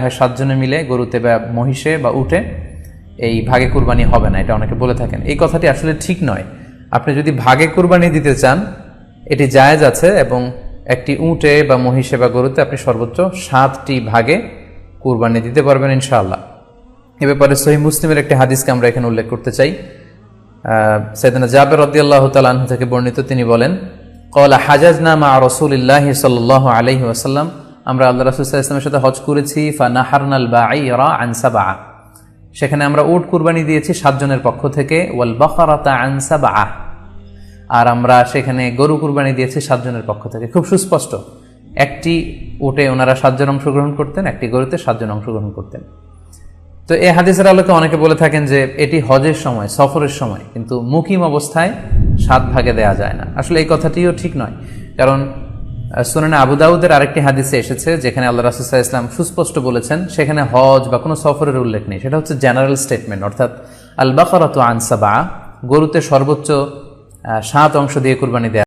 হয় সাতজনে মিলে গরুতে বা মহিষে বা উঠে এই ভাগে কুরবানি হবে না, এটা অনেকে বলে থাকেন। এই কথাটি আসলে ঠিক নয়। আপনি যদি ভাগে কুরবানি দিতে চান, এটি জায়েজ আছে এবং একটি উটে বা মহিষে বা গরুতে আপনি সর্বোচ্চ সাতটি ভাগে কুরবানি দিতে পারবেন ইনশাআল্লাহ। এ ব্যাপারে সহি মুসলিমের একটি হাদিসকে আমরা এখানে উল্লেখ করতে চাই। সৈদানা জাবের রদিয়াল্লাহ তালাহ থেকে বর্ণিত তিনি বলেন কলা হাজাজ নামা রসুলিল্লাহ সাল্লাহ আলহি ওয়াসাল্লাম আমরা আল্লাহ রসুল ইসলামের সাথে হজ করেছি ফা নাহারনাল বা আনসা বা সেখানে আমরা উট কুরবানি দিয়েছি সাতজনের পক্ষ থেকে ওয়াল বখরাতা আনসা বা আর আমরা সেখানে গরু কুরবানি দিয়েছি সাতজনের পক্ষ থেকে। খুব সুস্পষ্ট। একটি উটে ওনারা সাতজন অংশগ্রহণ করতেন, একটি গরুতে সাতজন অংশগ্রহণ করতেন। তো এ হাদিসের আলোকে অনেকে বলে থাকেন যে এটি হজের সময়, সফরের সময়, কিন্তু মুকিম অবস্থায় সাত ভাগে দেয়া যায় না। আসলে এই কথাটিও ঠিক নয়। কারণ সুনানে আবুদাউদের আরেকটি হাদিসে এসেছে, যেখানে আল্লাহ রাসুসাহ ইসলাম সুস্পষ্ট বলেছেন, সেখানে হজ বা কোনো সফরের উল্লেখ নেই। সেটা হচ্ছে জেনারেল স্টেটমেন্ট, অর্থাৎ আল বাকারাত আনসাবা গরুতে সর্বোচ্চ সাত অংশ দিয়ে কুরবানি দেয়া